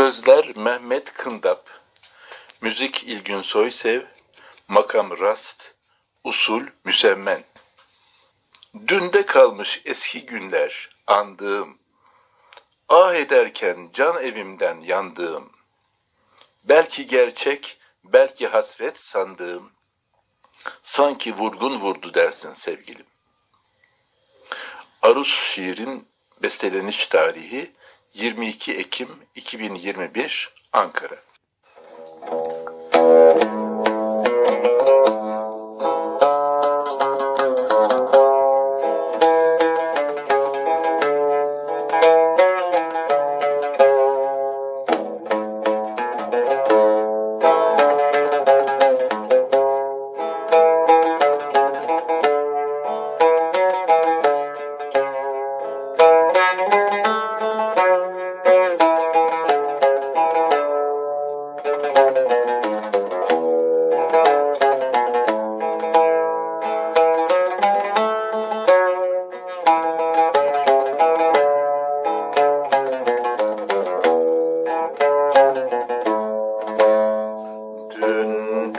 Sözler Mehmet Kındap, Müzik İlgün Soysev, Makam Rast, Usul Müsemmen. Dünde kalmış eski günler andığım, Ah ederken can evimden yandığım, Belki gerçek, belki hasret sandığım, Sanki vurgun vurdu dersin sevgilim. Arus şiirin besteleniş tarihi 22 Ekim 2021 Ankara.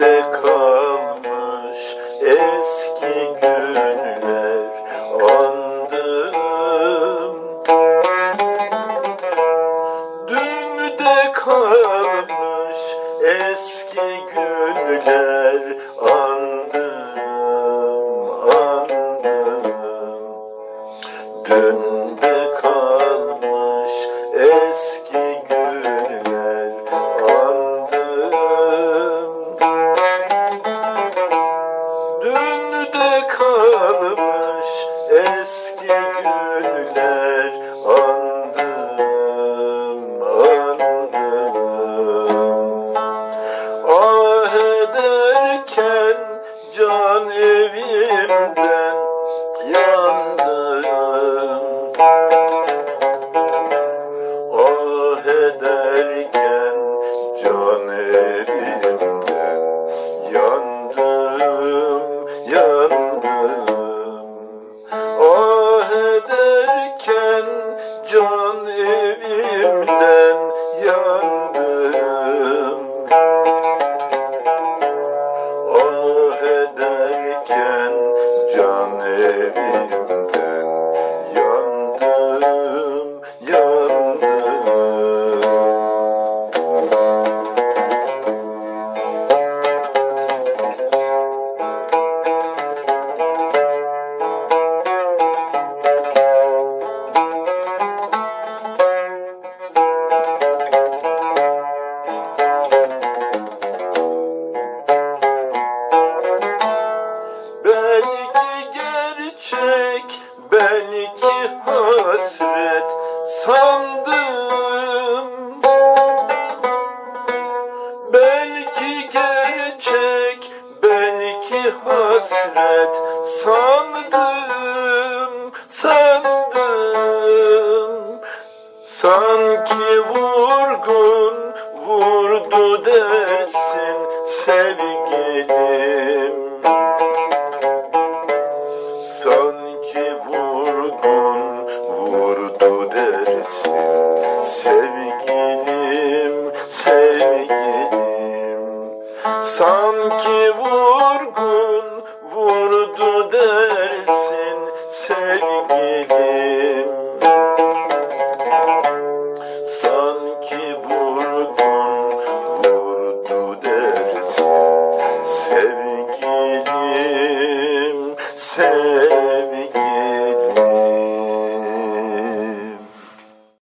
Dünde eski günler andım andım. Ah can evimden yandım can belki hasret sandım. Belki gerçek, belki hasret sandım, sandım. Sanki vurgun vurdu dersin sevgilim. Sevgilim, sevgilim. Sanki vurgun vurdu dersin sevgilim. Sanki vurgun vurdu dersin sevgilim, sevgilim.